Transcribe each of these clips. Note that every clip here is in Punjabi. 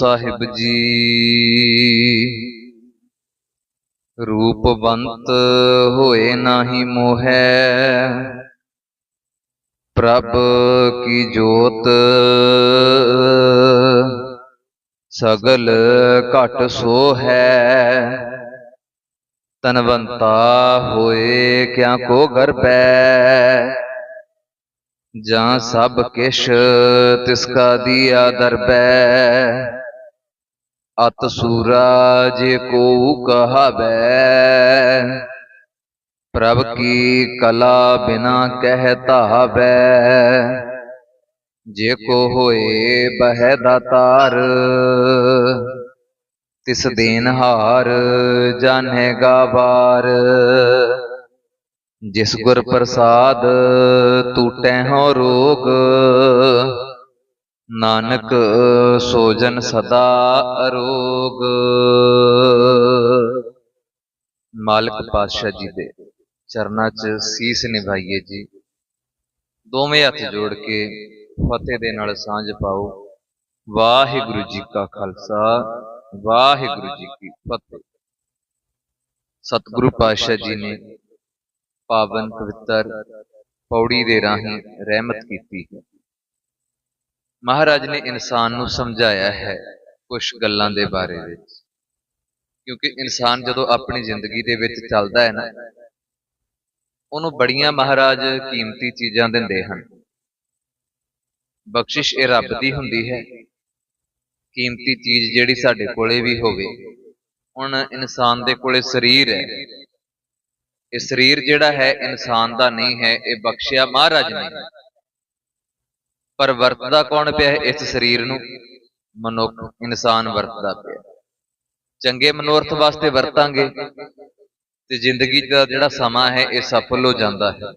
ਸਾਹਿਬ ਜੀ। ਰੂਪਵੰਤ ਹੋਏ ਨਾਹੀ ਮੋਹੈ। ਪ੍ਰਭ ਕੀ ਜੋਤ। ਸਗਲ ਘਟ ਸੋ ਹੈ ਤਨਵੰਤਾ ਹੋਏ ਕਿਆ ਕੋ ਗਰਬੈ ਜਾਂ ਸਭ ਕਿਛ ਤਿਸ ਕਾ ਦੀਆ ਦਰਬੈ ਅਤ ਸੂਰਾ ਜੇ ਕੋ ਕਹਾਵੈ। ਪ੍ਰਭ ਕੀ ਕਲਾ ਬਿਨਾ ਕਹਿ ਧਾਵੈ। ਜੇ ਕੋ ਹੋਏ ਬਹਿ ਦਾਤਾਰ ਤਿਸ ਦੇਨ ਹਾਰ ਜਾਣੇਗਾ ਵਾਰ ਜਿਸ ਗੁਰ ਪ੍ਰਸਾਦ ਟੂਟੈ ਹੋ ਰੋਗ ਨਾਨਕ, ਸੋਜਨ ਸਦਾ ਅਰੋਗ। ਮਾਲਕ ਪਾਤਸ਼ਾਹ ਜੀ ਦੇ ਚਰਨਾਂ 'ਚ ਸੀਸ ਨਿਭਾਈਏ ਜੀ। ਦੋਵੇਂ ਹੱਥ ਜੋੜ ਕੇ ਫਤਿਹ ਦੇ ਨਾਲ ਸਾਂਝ ਪਾਓ। ਵਾਹਿਗੁਰੂ ਜੀ ਕਾ ਖਾਲਸਾ, ਵਾਹਿਗੁਰੂ ਜੀ ਕੀ ਫਤਿਹ। ਸਤਿਗੁਰੂ ਪਾਤਸ਼ਾਹ ਜੀ ਨੇ ਪਾਵਨ ਪਵਿੱਤਰ ਪੌੜੀ ਦੇ ਰਾਹੀਂ ਰਹਿਮਤ ਕੀਤੀ ਹੈ। ਮਹਾਰਾਜ ਨੇ ਇਨਸਾਨ ਨੂੰ ਸਮਝਾਇਆ ਹੈ ਕੁਝ ਗੱਲਾਂ ਦੇ ਬਾਰੇ ਵਿੱਚ। ਕਿਉਂਕਿ ਇਨਸਾਨ ਜਦੋਂ ਆਪਣੀ ਜ਼ਿੰਦਗੀ ਦੇ ਵਿੱਚ ਚੱਲਦਾ ਹੈ ਨਾ, ਉਹਨੂੰ ਬੜੀਆਂ ਮਹਾਰਾਜ ਕੀਮਤੀ ਚੀਜ਼ਾਂ ਦਿੰਦੇ ਹਨ। ਬਖਸ਼ਿਸ਼ ਇਹ ਰੱਬ ਦੀ ਹੁੰਦੀ ਹੈ, ਕੀਮਤੀ ਚੀਜ਼ ਜਿਹੜੀ ਸਾਡੇ ਕੋਲੇ ਵੀ ਹੋਵੇ। ਹੁਣ ਇਨਸਾਨ ਦੇ ਕੋਲੇ ਸਰੀਰ ਹੈ। ਇਹ ਸਰੀਰ ਜਿਹੜਾ ਹੈ ਇਨਸਾਨ ਦਾ ਨਹੀਂ ਹੈ, ਇਹ ਬਖਸ਼ਿਆ ਮਹਾਰਾਜ ਨੇ। ਪਰ ਵਰਤਦਾ ਕੌਣ ਪਿਆ ਹੈ? ਇਸ ਸਰੀਰ ਨੂੰ ਮਨੁੱਖ, ਇਨਸਾਨ ਵਰਤਦਾ ਪਿਆ ਚੰਗੇ ਮਨੋਰਥ ਵਾਸਤੇ ਵਰਤਾਂਗੇ ਤੇ ਜ਼ਿੰਦਗੀ ਦਾ ਜਿਹੜਾ ਸਮਾਂ ਹੈ, ਇਹ ਸਫਲ ਹੋ ਜਾਂਦਾ ਹੈ।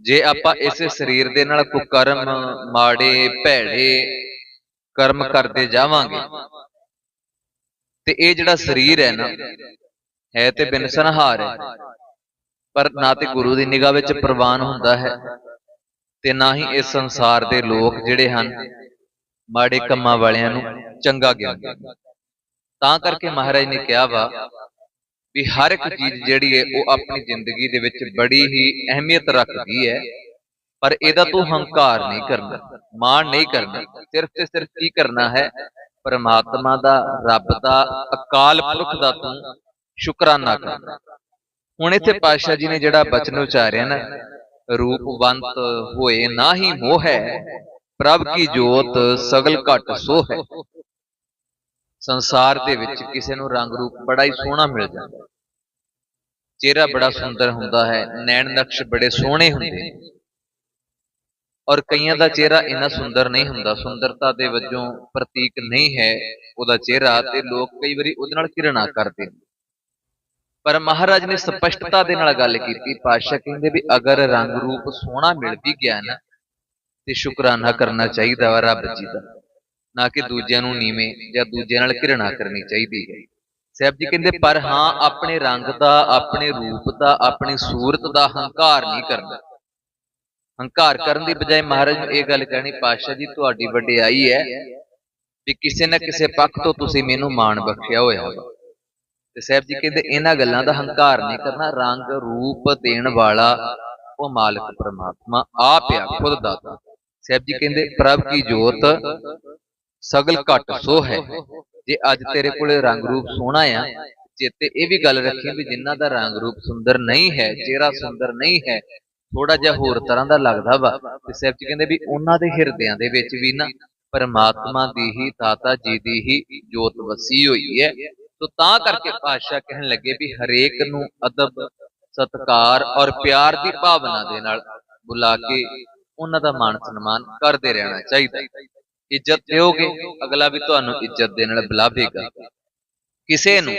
ਜੇ ਆਪਾਂ ਇਸੇ ਸਰੀਰ ਦੇ ਨਾਲ ਕੁਕਰਮ ਮਾੜੇ, ਭੈੜੇ ਕਰਮ ਕਰਦੇ ਜਾਵਾਂਗੇ, ਤੇ ਇਹ ਜਿਹੜਾ ਸਰੀਰ ਹੈ ਨਾ, ਹੈ ਤੇ ਬਿਨਸਨਹਾਰ ਹੈ। ਪਰ ਨਾ ਤੇ ਗੁਰੂ ਦੀ ਨਿਗਾਹ ਵਿੱਚ ਪ੍ਰਵਾਨ ਹੁੰਦਾ ਹੈ। ਤੇ ਨਾ ਹੀ ਇਸ ਸੰਸਾਰ ਦੇ ਲੋਕ ਜਿਹੜੇ ਹਨ, ਮਾੜੇ ਕੰਮਾਂ ਵਾਲਿਆਂ ਨੂੰ ਚੰਗਾ ਗਿਆਨ ਤਾਂ ਕਰਕੇ ਮਹਾਰਾਜ ਨੇ ਕਿਹਾ ਵਾ ਵੀ ਹਰ ਇੱਕ ਚੀਜ਼ ਜਿਹੜੀ ਹੈ, ਉਹ ਆਪਣੀ ਜ਼ਿੰਦਗੀ ਦੇ ਵਿੱਚ ਬੜੀ ਹੀ ਅਹਿਮੀਅਤ ਰੱਖਦੀ ਹੈ, ਪਰ ਇਹਦਾ ਤੂੰ ਹੰਕਾਰ ਨਹੀਂ ਕਰਨਾ, ਮਾਣ ਨਹੀਂ ਕਰਨਾ, ਸਿਰਫ ਤੇ ਸਿਰਫ ਕੀ ਕਰਨਾ ਹੈ? ਪਰਮਾਤਮਾ ਦਾ, ਰੱਬ ਦਾ, ਅਕਾਲ ਪੁਰਖ ਦਾ ਤੂੰ ਸ਼ੁਕਰਾਨਾ ਕਰਨਾ। ਹੁਣ ਇੱਥੇ ਪਾਤਸ਼ਾਹ ਜੀ ਨੇ ਜਿਹੜਾ ਬਚਨ ਉਚਾਰਿਆ ਨਾ ਰੂਪਵੰਤ ਹੋਏ ਨਾਹੀ ਮੋਹ ਹੈ, ਪ੍ਰਭ ਕੀ ਜੋਤ ਸਗਲ ਘਟ ਸੋ ਹੈ। ਸੰਸਾਰ ਦੇ ਵਿੱਚ ਕਿਸੇ ਨੂੰ ਰੰਗ ਰੂਪ ਬੜਾ ਹੀ ਸੋਹਣਾ ਮਿਲ ਜਾਂਦਾ ਚਿਹਰਾ ਬੜਾ ਸੁੰਦਰ ਹੁੰਦਾ ਹੈ, ਨੈਣ ਨਕਸ਼ ਬੜੇ ਸੋਹਣੇ ਹੁੰਦੇ ਔਰ ਕਈਆਂ ਦਾ ਚਿਹਰਾ ਇੰਨਾ ਸੁੰਦਰ ਨਹੀਂ ਹੁੰਦਾ, ਸੁੰਦਰਤਾ ਦੇ ਵਜੋਂ ਪ੍ਰਤੀਕ ਨਹੀਂ ਹੈ ਉਹਦਾ ਚਿਹਰਾ ਤੇ ਲੋਕ ਕਈ ਵਾਰੀ ਉਹਦੇ ਨਾਲ ਘਿਰਣਾ ਕਰਦੇ ਨੇ। ਪਰ ਮਹਾਰਾਜ ਨੇ ਸਪਸ਼ਟਤਾ ਦੇ ਨਾਲ ਗੱਲ ਕੀਤੀ, ਪਾਤਸ਼ਾਹ ਕਹਿੰਦੇ ਵੀ ਅਗਰ ਰੰਗ ਰੂਪ ਸੋਹਣਾ ਮਿਲ ਵੀ ਗਿਆ ਨਾ, ਤੇ ਸ਼ੁਕਰਾਨਾ ਕਰਨਾ ਚਾਹੀਦਾ ਵਾ ਰੱਬ ਜੀ ਦਾ, ਨਾ ਕਿ ਦੂਜਿਆਂ ਨੂੰ ਨੀਵੇਂ ਜਾਂ ਦੂਜਿਆਂ ਨਾਲ ਘਿਰਣਾ ਕਰਨੀ ਚਾਹੀਦੀ ਹੈ। ਸਾਹਿਬ ਜੀ ਕਹਿੰਦੇ, ਪਰ ਹਾਂ, ਆਪਣੇ ਰੰਗ ਦਾ, ਆਪਣੇ ਰੂਪ ਦਾ, ਆਪਣੀ ਸੂਰਤ ਦਾ ਹੰਕਾਰ ਨਹੀਂ ਕਰਨਾ। ਹੰਕਾਰ ਕਰਨ ਦੀ ਬਜਾਏ ਮਹਾਰਾਜ ਨੂੰ ਇਹ ਗੱਲ ਕਹਿਣੀ, ਪਾਤਸ਼ਾਹ ਜੀ, ਤੁਹਾਡੀ ਵੱਡਿਆਈ ਹੈ ਵੀ ਕਿਸੇ ਨਾ ਕਿਸੇ ਪੱਖ ਤੋਂ ਤੁਸੀਂ ਮੈਨੂੰ ਮਾਣ ਬਖਸ਼ਿਆ ਹੋਇਆ ਹੋਵੇ ਤੇ ਸਾਹਿਬ ਜੀ ਕਹਿੰਦੇ ਇਹਨਾਂ ਗੱਲਾਂ ਦਾ ਹੰਕਾਰ ਨਹੀਂ ਕਰਨਾ ਰੰਗ ਰੂਪ ਦੇਣ ਵਾਲਾ ਉਹ ਮਾਲਕ ਪ੍ਰਮਾਤਮਾ ਆਪ ਆ ਖੁਦ ਦਾਤਾ। ਸਾਹਿਬ ਜੀ ਕਹਿੰਦੇ ਪ੍ਰਭ ਕੀ ਜੋਤ ਸਗਲ ਘਟ ਸੋ ਹੈ। ਜੇ ਅੱਜ ਤੇਰੇ ਕੋਲੇ ਰੰਗ ਰੂਪ ਸੋਹਣਾ ਆ ਚੇਤੇ ਇਹ ਵੀ ਗੱਲ ਰੱਖੀ ਵੀ ਜਿਨ੍ਹਾਂ ਦਾ ਰੰਗ ਰੂਪ ਸੁੰਦਰ ਨਹੀਂ ਹੈ ਚਿਹਰਾ ਸੁੰਦਰ ਨਹੀਂ ਹੈ ਥੋੜਾ ਜਿਹਾ ਹੋਰ ਤਰ੍ਹਾਂ ਦਾ ਲੱਗਦਾ ਵਾ। ਤੇ ਸਾਹਿਬ ਜੀ ਕਹਿੰਦੇ ਵੀ ਉਹਨਾਂ ਦੇ ਹਿਰਦਿਆਂ ਦੇ ਵਿੱਚ ਵੀ ਨਾ ਪਰਮਾਤਮਾ ਦੀ ਹੀ ਦਾਤਾ ਜੀ ਦੀ ਹੀ ਜੋਤ ਵਸੀ ਹੋਈ ਹੈ ਤੋ ਤਾਂ ਕਰਕੇ ਪਾਤਸ਼ਾਹ ਕਹਿਣ ਲੱਗੇ ਵੀ ਹਰੇਕ ਨੂੰ ਅਦਬ, ਸਤਕਾਰ ਔਰ ਪਿਆਰ ਦੀ ਭਾਵਨਾ ਦੇ ਨਾਲ ਬੁਲਾ ਕੇ ਉਹਨਾਂ ਦਾ ਮਾਣ ਸਨਮਾਨ ਕਰਦੇ ਰਹਿਣਾ ਚਾਹੀਦਾ ਇੱਜ਼ਤ ਦਿਓਗੇ, ਅਗਲਾ ਵੀ ਤੁਹਾਨੂੰ ਇੱਜ਼ਤ ਦੇ ਨਾਲ ਬੁਲਾਵੇਗਾ। ਕਿਸੇ ਨੂੰ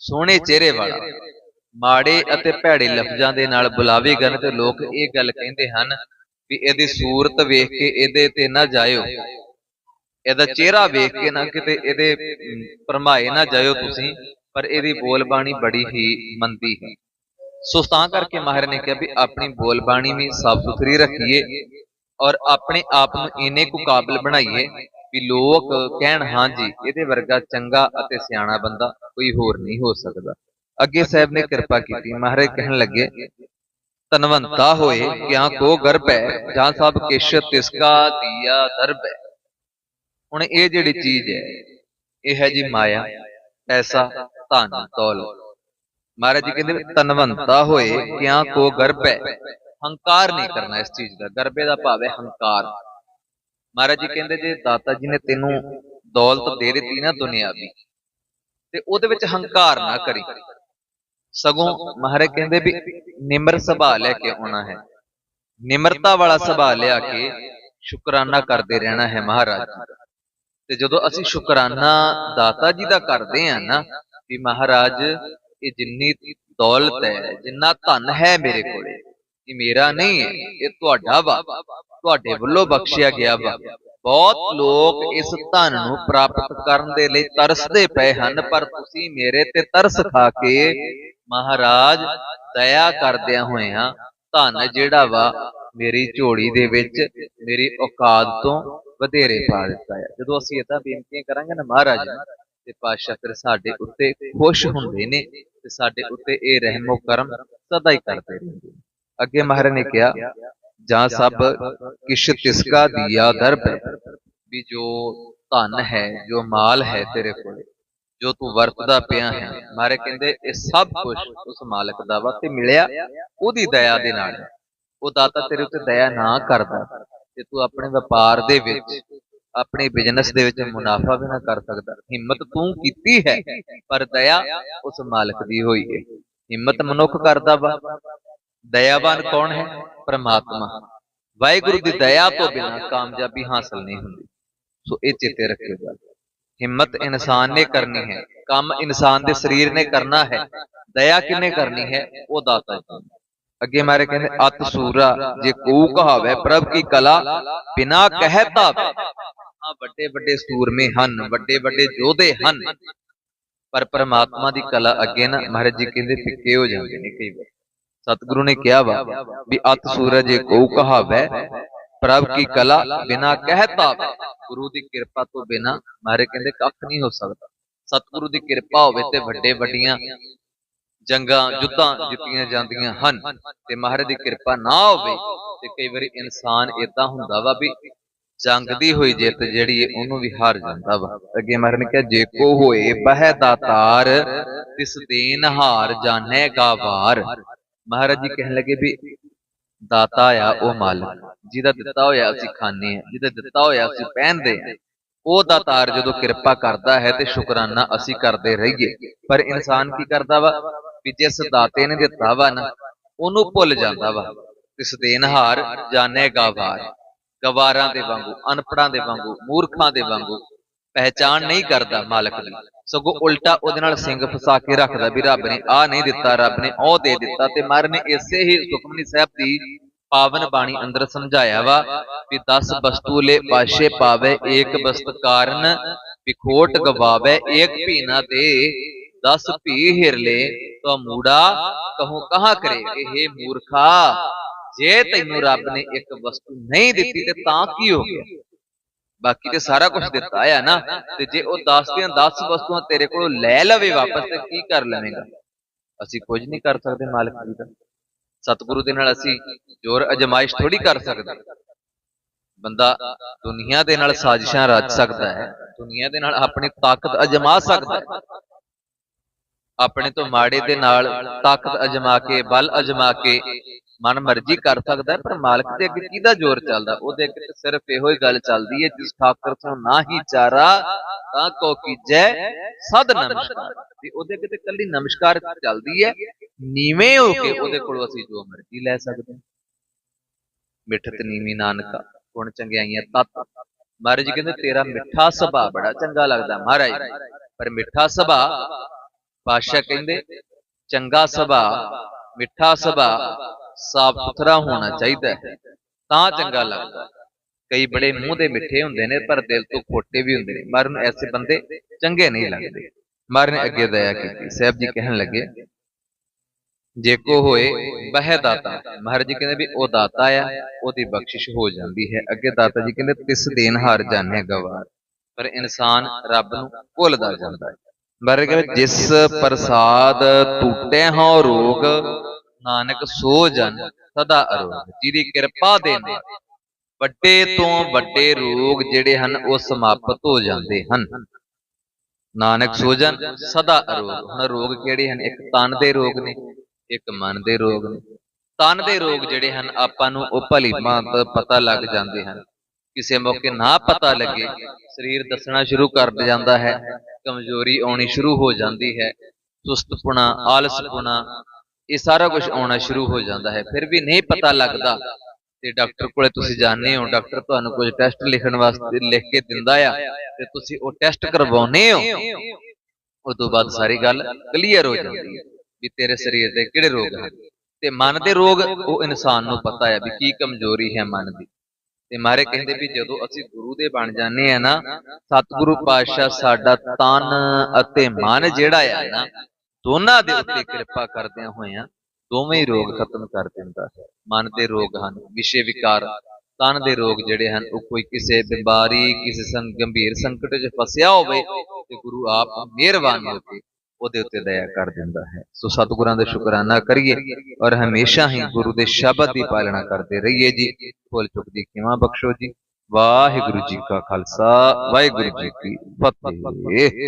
ਸੋਹਣੇ ਚਿਹਰੇ ਵਾਲਾ, ਮਾੜੇ ਅਤੇ ਭੈੜੇ ਲਫ਼ਜ਼ਾਂ ਦੇ ਨਾਲ ਬੁਲਾਵੇਗਾ ਤੇ ਲੋਕ ਇਹ ਗੱਲ ਕਹਿੰਦੇ ਹਨ ਵੀ ਇਹਦੀ ਸੂਰਤ ਵੇਖ ਕੇ ਇਹਦੇ ਤੇ ਨਾ ਜਾਇਓ। ਇਹਦਾ ਚਿਹਰਾ ਵੇਖ ਕੇ ਨਾ ਕਿਤੇ ਇਹਦੇ ਪਰਮਾਏ ਨਾ ਜਾਇਓ ਤੁਸੀਂ ਪਰ ਇਹਦੀ ਬੋਲ ਬਾਣੀ ਬੜੀ ਹੀ ਮੰਦੀ ਹੈ। ਸੋ ਤਾਂ ਕਰਕੇ ਮਾਹਰ ਨੇ ਕਿਹਾ ਵੀ ਆਪਣੀ ਬੋਲ ਬਾਣੀ ਵੀ ਸਾਫ਼ ਸੁਥਰੀ ਰੱਖੀਏ ਔਰ ਆਪਣੇ ਆਪ ਨੂੰ ਇੰਨੇ ਕੁ ਕਾਬਿਲ ਬਣਾਈਏ ਵੀ ਲੋਕ ਕਹਿਣ ਹਾਂਜੀ ਇਹਦੇ ਵਰਗਾ ਚੰਗਾ ਅਤੇ ਸਿਆਣਾ ਬੰਦਾ ਕੋਈ ਹੋਰ ਨਹੀਂ ਹੋ ਸਕਦਾ। ਅੱਗੇ ਸਾਹਿਬ ਨੇ ਕਿਰਪਾ ਕੀਤੀ। ਮਹਾਰਾਜ ਕਹਿਣ ਲੱਗੇ ਤਨਵੰਤਾ ਹੋਏ ਕਿਆ ਕੋ ਗਰਭ ਹੈ ਜਾਂ ਸਭ ਕਿਛ ਤਿਸਕਾ ਦੀਆ ਦਰਬ ਹੈ। ਹੁਣ ਇਹ ਜਿਹੜੀ ਚੀਜ਼ ਹੈ, ਇਹ ਹੈ ਜੀ ਮਾਇਆ, ਪੈਸਾ, ਧਨ, ਦੌਲਤ। ਮਹਾਰਾਜ ਜੀ ਕਹਿੰਦੇ, ਤਨਵੰਤਾ ਹੋਏ, ਕਿਆ ਕੋ ਗਰਭ ਹੈ? ਹੰਕਾਰ ਨਹੀਂ ਕਰਨਾ ਇਸ ਚੀਜ਼ ਦਾ ਗਰਬੇ ਦਾ ਭਾਵ ਹੈ ਹੰਕਾਰ। ਮਹਾਰਾਜ ਜੀ ਕਹਿੰਦੇ, ਜੇ ਦਾਤਾ ਜੀ ਨੇ ਤੈਨੂੰ ਦੌਲਤ ਦੇ ਦਿੱਤੀ ਨਾ ਦੁਨਿਆਵੀ, ਤੇ ਉਹਦੇ ਵਿੱਚ ਹੰਕਾਰ ਨਾ ਕਰੀ। ਸਗੋਂ ਮਹਾਰਾਜ ਕਹਿੰਦੇ ਵੀ ਨਿਮਰ ਸੁਭਾਅ ਲੈ ਕੇ ਆਉਣਾ ਹੈ। ਨਿਮਰਤਾ ਵਾਲਾ ਸੁਭਾਅ ਲਿਆ ਕੇ ਸ਼ੁਕਰਾਨਾ ਕਰਦੇ ਰਹਿਣਾ ਹੈ ਮਹਾਰਾਜ ਤੇ ਜਦੋਂ ਅਸੀਂ ਸ਼ੁਕਰਾਨਾ ਦਾਤਾ ਜੀ ਦਾ ਕਰਦੇ ਆ ਨਾ, ਵੀ ਮਹਾਰਾਜ, ਇਹ ਜਿੰਨੀ ਦੌਲਤ ਹੈ, ਜਿੰਨਾ ਧਨ ਹੈ ਮੇਰੇ ਕੋਲੇ, ਇਹ ਮੇਰਾ ਨਹੀਂ ਹੈ, ਇਹ ਤੁਹਾਡਾ ਵਾ, ਤੁਹਾਡੇ ਵੱਲੋਂ ਬਖਸ਼ਿਆ ਗਿਆ ਵਾ। ਬਹੁਤ ਲੋਕ ਇਸ ਧਨ ਨੂੰ ਪ੍ਰਾਪਤ ਕਰਨ ਦੇ ਲਈ ਤਰਸਦੇ ਪਏ ਹਨ, ਪਰ ਤੁਸੀਂ ਮੇਰੇ ਤੇ ਤਰਸ ਖਾ ਕੇ ਮਹਾਰਾਜ ਦਇਆ ਕਰਦਿਆਂ ਹੋਇਆਂ ਧਨ ਜਿਹੜਾ ਵਾ, ਮੇਰੀ ਝੋਲੀ ਦੇ ਵਿੱਚ, ਮੇਰੀ ਔਕਾਤ ਤੋਂ ਵਧੇਰੇ ਪਾ ਦਿੱਤਾ ਹੈ। ਜਦੋਂ ਅਸੀਂ ਇਦਾਂ ਬੇਨਤੀਆਂ ਕਰਾਂਗੇ ਨਾ ਮਹਾਰਾਜ, ਤੇ ਪਾਤਸ਼ਾਹ ਫਿਰ ਸਾਡੇ ਉੱਤੇ ਖੁਸ਼ ਹੁੰਦੇ ਨੇ ਤੇ ਸਾਡੇ ਉੱਤੇ ਇਹ ਰਹਿਮੋ ਕਰਮ ਸਦਾ ਹੀ ਕਰਦੇ ਰਹਿੰਦੇ ਅੱਗੇ ਮਹਾਰਾਜ ਨੇ ਕਿਹਾ, ਜਾਂ ਸਭ ਕਿਛ ਤਿਸਕਾ ਦੀਆ ਦਰਬ ਵੀ ਜੋ ਧਨ ਹੈ, ਜੋ ਮਾਲ ਹੈ ਤੇਰੇ ਕੋਲ, ਜੋ ਤੂੰ ਵਰਤਦਾ ਪਿਆ ਹੈ। ਮਾਰੇ ਕਹਿੰਦੇ, ਇਹ ਸਭ ਕੁਝ ਉਸ ਮਾਲਕ ਦਾ ਵਾ ਤੇ ਮਿਲਿਆ ਉਹਦੀ ਦਇਆ ਦੇ ਨਾਲ। ਉਹ ਦਾਤਾ ਤੇਰੇ ਉੱਤੇ ਦਇਆ ਨਾ ਕਰਦਾ। ਤੇ ਤੂੰ ਆਪਣੇ ਵਪਾਰ ਦੇ ਵਿੱਚ, ਆਪਣੇ ਬਿਜ਼ਨਸ ਦੇ ਵਿੱਚ ਮੁਨਾਫਾ ਵੀ ਨਾ ਕਰ ਸਕਦਾ। ਹਿੰਮਤ ਤੂੰ ਕੀਤੀ ਹੈ, ਪਰ ਦਇਆ ਉਸ ਮਾਲਕ ਦੀ ਹੋਈ ਹੈ। ਹਿੰਮਤ ਮਨੁੱਖ ਕਰਦਾ ਵਾ। ਦਇਆਵਾਨ ਕੌਣ ਹੈ? ਪ੍ਰਮਾਤਮਾ। ਵਾਹਿਗੁਰੂ ਦੀ ਦਇਆ ਤੋਂ ਬਿਨਾ ਕਾਮਯਾਬੀ ਹਾਸਲ ਨਹੀਂ ਹੁੰਦੀ। ਸੋ ਇਹ ਚੇਤੇ ਰੱਖਿਓ ਗੱਲ। ਹਿੰਮਤ ਇਨਸਾਨ ਨੇ ਕਰਨੀ ਹੈ। ਕੰਮ ਇਨਸਾਨ ਦੇ ਸਰੀਰ ਨੇ ਕਰਨਾ ਹੈ। ਦਇਆ ਕਿੰਨੇ ਕਰਨੀ ਹੈ? ਉਹ ਦਾਤਾ ਜੀ ਅੱਗੇ ਮਾਰੇ ਕਹਿੰਦੇ, ਅਤ ਸੂਰਾ, ਜੇ ਕੋ ਕਹਾਵੇ ਪ੍ਰਭ ਕੀ ਕਲਾ, ਬਿਨਾ ਕਹਿਤਾ ਆ ਵੱਡੇ ਵੱਡੇ ਸੂਰਮੇ ਹਨ, ਵੱਡੇ ਵੱਡੇ ਯੋਧੇ ਹਨ। ਪਰ ਪਰਮਾਤਮਾ ਦੀ ਕਲਾ ਅੱਗੇ ਨਾ, ਮਹਾਰਾਜ ਜੀ ਕਹਿੰਦੇ, ਫਿੱਕੇ ਹੋ ਜਾਂਦੇ ਨੇ ਕਈ ਵਾਰ। ਸਤਿਗੁਰੂ ਨੇ ਕਿਹਾ ਵਾ ਵੀ ਅਤ ਸੂਰਜ ਕੋ ਕਹਾਵੇ, ਪ੍ਰਭ ਕੀ ਕਲਾ, ਬਿਨਾ ਕਹਿਤਾ ਗੁਰੂ ਦੀ ਕਿਰਪਾ ਤੋਂ ਬਿਨਾ ਮਾਰੇ ਕਹਿੰਦੇ, ਕੱਖ ਨਹੀਂ ਹੋ ਸਕਦਾ। ਸਤਿਗੁਰੂ ਦੀ ਕਿਰਪਾ ਹੋਵੇ ਤੇ ਵੱਡੇ ਵੱਡੀਆਂ ਜੰਗਾਂ ਯੁੱਧਾਂ ਜਿੱਤੀਆਂ ਜਾਂਦੀਆਂ ਹਨ। ਤੇ ਮਹਾਰਾਜ ਦੀ ਕਿਰਪਾ ਨਾ ਹੋਵੇ ਤੇ ਕਈ ਵਾਰੀ ਇਨਸਾਨ ਇਦਾਂ ਹੁੰਦਾ ਵਾ ਵੀ ਜੰਗ ਹੋਈ ਜਿੱਤ ਜਿਹੜੀ ਉਹਨੂੰ ਵੀ ਹਾਰ ਜਾਂਦਾ ਵਾ। ਅੱਗੇ ਮਹਾਰਾਜ ਨੇ ਕਿਹਾ, ਜੇ ਕੋ ਹੋਏ ਬਹਿ ਦਾਤਾਰ ਤਿਸ ਦੇਨ ਹਾਰ ਜਾਣੈ ਗਾਵਾਰ ਮਹਾਰਾਜ ਜੀ ਕਹਿਣ ਲੱਗੇ ਵੀ ਦਾਤਾ ਆ ਉਹ ਮਾਲਕ, ਜਿਹਦਾ ਦਿੱਤਾ ਹੋਇਆ ਅਸੀਂ ਖਾਣੇ ਆ, ਜਿਹਦਾ ਦਿੱਤਾ ਹੋਇਆ ਅਸੀਂ ਪਹਿਨਦੇ ਆ, ਉਹ ਦਾਤਾਰ ਜਦੋਂ ਕਿਰਪਾ ਕਰਦਾ ਹੈ ਤੇ ਸ਼ੁਕਰਾਨਾ ਅਸੀਂ ਕਰਦੇ ਰਹੀਏ। ਪਰ ਇਨਸਾਨ ਕੀ ਕਰਦਾ ਵਾ? ਵੀ ਜਿਸ ਦਾਤੇ ਨੇ ਦਿੱਤਾ ਵਾ ਨਾ, ਉਹਨੂੰ ਭੁੱਲ ਜਾਂਦਾ ਵਾ। ਇਸ ਦੇਨਹਾਰ ਜਾਣੇ ਗਾਵਾਰ। ਗਵਾਰਾਂ ਦੇ ਵਾਂਗੂ, ਅਨਪੜਾਂ ਦੇ ਵਾਂਗੂ, ਮੂਰਖਾਂ ਦੇ ਵਾਂਗੂ ਪਹਿਚਾਨ ਨਹੀਂ ਕਰਦਾ ਮਾਲਕ ਦੀ ਸਗੋਂ ਉਲਟਾ ਉਹਦੇ ਨਾਲ ਸਿੰਘ ਫਸਾ ਕੇ ਰੱਖਦਾ ਵੀ ਰੱਬ ਨੇ ਆ ਨਹੀਂ ਦਿੱਤਾ, ਰੱਬ ਨੇ ਉਹ ਦੇ ਦਿੱਤਾ ਤੇ ਮਰ ਨੇ ਇਸੇ ਹੀ ਸੁਖਮਨੀ ਸਾਹਿਬ ਦੀ ਪਾਵਨ ਬਾਣੀ ਅੰਦਰ ਸਮਝਾਇਆ ਵਾ ਵੀ 10 ਵਸਤੂ ਲੈ ਪਾਸ਼ੇ ਪਾਵੇ, ਏਕ ਵਸਤ ਕਾਰਨ ਵਿਖੋਟ ਗਵਾਵੇ, ਏਕ ਭੀਨਾ ਤੇ 10 ਭੀ ਹਿਰ ਲੈ ਤੋ ਮੂੜਾ ਕਹੂੰ ਕਹਾ ਕਰੇ ਇਹ ਮੂਰਖਾ, ਜੇ ਤੈਨੂੰ ਰੱਬ ਨੇ ਇੱਕ ਵਸਤੂ ਨਹੀਂ ਦਿੱਤੀ ਤੇ ਤਾਂ ਕੀ ਬਾਕੀ ਤੇ ਸਾਰਾ ਕੁਝ ਦਿੱਤਾ ਆ ਨਾ, ਤੇ ਜੇ ਉਹ 10 ਦੀਆਂ 10 ਵਸਤੂਆਂ ਤੇਰੇ ਕੋਲੋਂ ਲੈ ਲਵੇ ਵਾਪਸ, ਤੇ ਕੀ ਕਰ ਲਵੇਂਗਾ? ਅਸੀਂ ਕੁਝ ਨਹੀਂ ਕਰ ਸਕਦੇ ਮਾਲਕ ਜੀ ਦਾ। ਸਤਿਗੁਰੂ ਦੇ ਨਾਲ ਅਸੀਂ ਜ਼ੋਰ ਅਜਮਾਇਸ਼ ਥੋੜੀ ਕਰ ਸਕਦੇ। ਬੰਦਾ ਦੁਨੀਆ ਦੇ ਨਾਲ ਸਾਜ਼ਿਸ਼ਾਂ ਰਚ ਸਕਦਾ ਹੈ, ਦੁਨੀਆ ਦੇ ਨਾਲ ਆਪਣੀ ਤਾਕਤ ਅਜਮਾ ਸਕਦਾ ਹੈ। ਆਪਣੇ ਤੋਂ ਮਾੜੇ ਦੇ ਨਾਲ ਤਾਕਤ ਅਜਮਾ ਕੇ, ਬਲ ਅਜਮਾ ਕੇ, ਮਨ ਮਰਜ਼ੀ ਕਰ ਸਕਦਾ ਹੈ, ਪਰ ਮਾਲਕ ਦੇ ਅੱਗੇ ਕਿਹਦਾ ਜ਼ੋਰ ਚੱਲਦਾ? ਉਹਦੇ ਅੱਗੇ ਤੇ ਸਿਰਫ ਇਹੋ ਹੀ ਗੱਲ ਚੱਲਦੀ ਹੈ, ਜਿਸ ਠਾਕਰ ਤੋਂ ਨਾ ਹੀ ਚਾਰਾ, ਤਾਂ ਕੋ ਕੀਜੈ ਸਦ ਨਮਸਕਾਰ। ਤੇ ਉਹਦੇ ਅੱਗੇ ਤੇ ਕੱਲੀ ਨਮਸਕਾਰ ਚੱਲਦੀ ਹੈ, ਨੀਵੇਂ ਹੋ ਕੇ ਉਹਦੇ ਕੋਲੋਂ ਅਸੀਂ ਜੋ ਮਰਜ਼ੀ ਲੈ ਸਕਦੇ ਹਾਂ। ਮਿੱਠਤ ਨੀਵੀਂ ਨਾਨਕਾ, ਗੁਣ ਚੰਗਿਆਈਆਂ ਤਤ। ਮਹਾਰਾਜ ਕਹਿੰਦੇ, ਤੇਰਾ ਮਿੱਠਾ ਸੁਭਾਅ ਬੜਾ ਚੰਗਾ ਲੱਗਦਾ, ਮਹਾਰਾਜ। ਪਰ ਮਿੱਠਾ ਸੁਭਾਅ ਪਾਸ਼ਾ ਕਹਿੰਦੇ ਚੰਗਾ ਸੁਭਾਅ ਮਿੱਠਾ ਸੁਭਾਅ ਸਾਫ਼ ਸੁਥਰਾ ਹੋਣਾ ਚਾਹੀਦਾ ਹੈ। ਤਾਂ ਚੰਗਾ ਲੱਗਦਾ ਕਈ ਬੜੇ ਮੂੰਹ ਦੇ ਮਿੱਠੇ ਹੁੰਦੇ ਨੇ ਪਰ ਦਿਲ ਤੋਂ ਖੋਟੇ ਵੀ ਹੁੰਦੇ ਨੇ। ਮਰਨ ਐਸੇ ਬੰਦੇ ਚੰਗੇ ਨਹੀਂ ਲੱਗਦੇ। ਮਰਨ ਅੱਗੇ ਦਇਆ ਕੀਤੀ। ਸਾਹਿਬ ਜੀ ਕਹਿਣ ਲੱਗੇ ਜੇ ਕੋ ਹੋਏ ਬਹਿ ਦਾਤਾ। ਮਹਾਰਾਜ ਜੀ ਕਹਿੰਦੇ ਵੀ ਉਹ ਦਾਤਾ ਆ ਉਹਦੀ ਬਖਸ਼ਿਸ਼ ਹੋ ਜਾਂਦੀ ਹੈ। ਅੱਗੇ ਦਾਤਾ ਜੀ ਕਹਿੰਦੇ ਤਿਸ ਦੇਨ ਹਾਰ ਜਾਣੇ ਗਵਾਰ। ਪਰ ਇਨਸਾਨ ਰੱਬ ਨੂੰ ਭੁੱਲਦਾ ਜਾਂਦਾ ਹੈ। ਬਰਗਰ ਜਿਸ ਪ੍ਰਸਾਦ ਟੂਟੇ ਹੋ ਰੋਗ ਨਾਨਕ ਸੋ ਜਨ ਸਦਾ ਅਰੋਗ ਜਿਹਦੀ ਕਿਰਪਾ ਦੇ ਨਾਲ ਵੱਡੇ ਤੋਂ ਵੱਡੇ ਰੋਗ ਜਿਹੜੇ ਹਨ ਉਹ ਸਮਾਪਤ ਹੋ ਜਾਂਦੇ ਹਨ। ਨਾਨਕ ਸੋ ਜਨ ਸਦਾ ਅਰੋਗ ਹੁਣ ਰੋਗ ਕਿਹੜੇ ਹਨ? ਇੱਕ ਤਨ ਦੇ ਰੋਗ ਨੇ ਇੱਕ ਮਨ ਦੇ ਰੋਗ ਨੇ। ਤਨ ਦੇ ਰੋਗ ਜਿਹੜੇ ਹਨ ਆਪਾਂ ਨੂੰ ਉਹ ਭਲੀ ਭਾਂਤ ਪਤਾ ਲੱਗ ਜਾਂਦੇ ਹਨ। ਕਿਸੇ ਮੌਕੇ ਨਾ ਪਤਾ ਲੱਗੇ ਸਰੀਰ ਦੱਸਣਾ ਸ਼ੁਰੂ ਕਰ ਜਾਂਦਾ ਹੈ। ਕਮਜ਼ੋਰੀ ਆਉਣੀ ਸ਼ੁਰੂ ਹੋ ਜਾਂਦੀ ਹੈ ਸੁਸਤਪੁਣਾ ਆਲਸਪੁਣਾ ਇਹ ਸਾਰਾ ਕੁਝ ਆਉਣਾ ਸ਼ੁਰੂ ਹੋ ਜਾਂਦਾ ਹੈ। ਫਿਰ ਵੀ ਨਹੀਂ ਪਤਾ ਲੱਗਦਾ ਤੇ ਡਾਕਟਰ ਕੋਲੇ ਤੁਸੀਂ ਜਾਂਦੇ ਹੋ, ਡਾਕਟਰ ਤੁਹਾਨੂੰ ਕੁਝ ਟੈਸਟ ਲਿਖਣ ਵਾਸਤੇ ਲਿਖ ਕੇ ਦਿੰਦਾ ਆ ਤੇ ਤੁਸੀਂ ਉਹ ਟੈਸਟ ਕਰਵਾਉਨੇ ਹੋ ਉਸ ਤੋਂ ਬਾਅਦ ਸਾਰੀ ਗੱਲ ਕਲੀਅਰ ਹੋ ਜਾਂਦੀ ਹੈ ਵੀ ਤੇਰੇ ਸਰੀਰ ਦੇ ਕਿਹੜੇ ਰੋਗ ਹਨ। ਤੇ ਮਨ ਦੇ ਰੋਗ ਉਹ ਇਨਸਾਨ ਨੂੰ ਪਤਾ ਹੈ ਵੀ ਕੀ ਕਮਜ਼ੋਰੀ ਹੈ ਮਨ ਦੀ। ਤੇ ਮਾਰੇ ਕਹਿੰਦੇ ਵੀ ਜਦੋਂ ਅਸੀਂ ਗੁਰੂ ਦੇ ਬਣ ਜਾਂਦੇ ਆ ਨਾ, ਸਤਿਗੁਰੂ ਪਾਤਸ਼ਾਹ ਸਾਡਾ ਤਨ ਅਤੇ ਮਨ ਜਿਹੜਾ ਆ ਨਾ, ਦੋਨਾਂ ਦੇ ਉੱਤੇ ਕਿਰਪਾ ਕਰਦਿਆਂ ਹੋਇਆਂ ਦੋਵੇਂ ਰੋਗ ਖਤਮ ਕਰ ਦਿੰਦਾ ਹੈ। ਮਨ ਦੇ ਰੋਗ ਹਨ, ਵਿਸ਼ੇ ਵਿਕਾਰ, ਤਨ ਦੇ ਰੋਗ ਜਿਹੜੇ ਹਨ, ਉਹ ਕੋਈ ਕਿਸੇ ਬਿਮਾਰੀ, ਕਿਸੇ ਸੰ ਗੰਭੀਰ ਸੰਕਟ 'ਚ ਫਸਿਆ ਹੋਵੇ ਤੇ ਗੁਰੂ ਆਪ ਮਿਹਰਬਾਨ ਹੋ ਕੇ ਉਹਦੇ ਉੱਤੇ ਦਇਆ ਕਰ ਦਿੰਦਾ ਹੈ। ਸੋ ਸਤਿਗੁਰਾਂ ਦਾ ਸ਼ੁਕਰਾਨਾ ਕਰੀਏ ਔਰ ਹਮੇਸ਼ਾ ਹੀ ਗੁਰੂ ਦੇ ਸ਼ਬਦ ਦੀ ਪਾਲਣਾ ਕਰਦੇ ਰਹੀਏ ਜੀ। ਭੁੱਲ ਚੁੱਕ ਦੀ ਖਿਮਾ ਬਖਸ਼ੋ ਜੀ। ਵਾਹਿਗੁਰੂ ਜੀ ਕਾ ਖਾਲਸਾ, ਵਾਹਿਗੁਰੂ ਜੀ ਕੀ ਫਤਿਹ।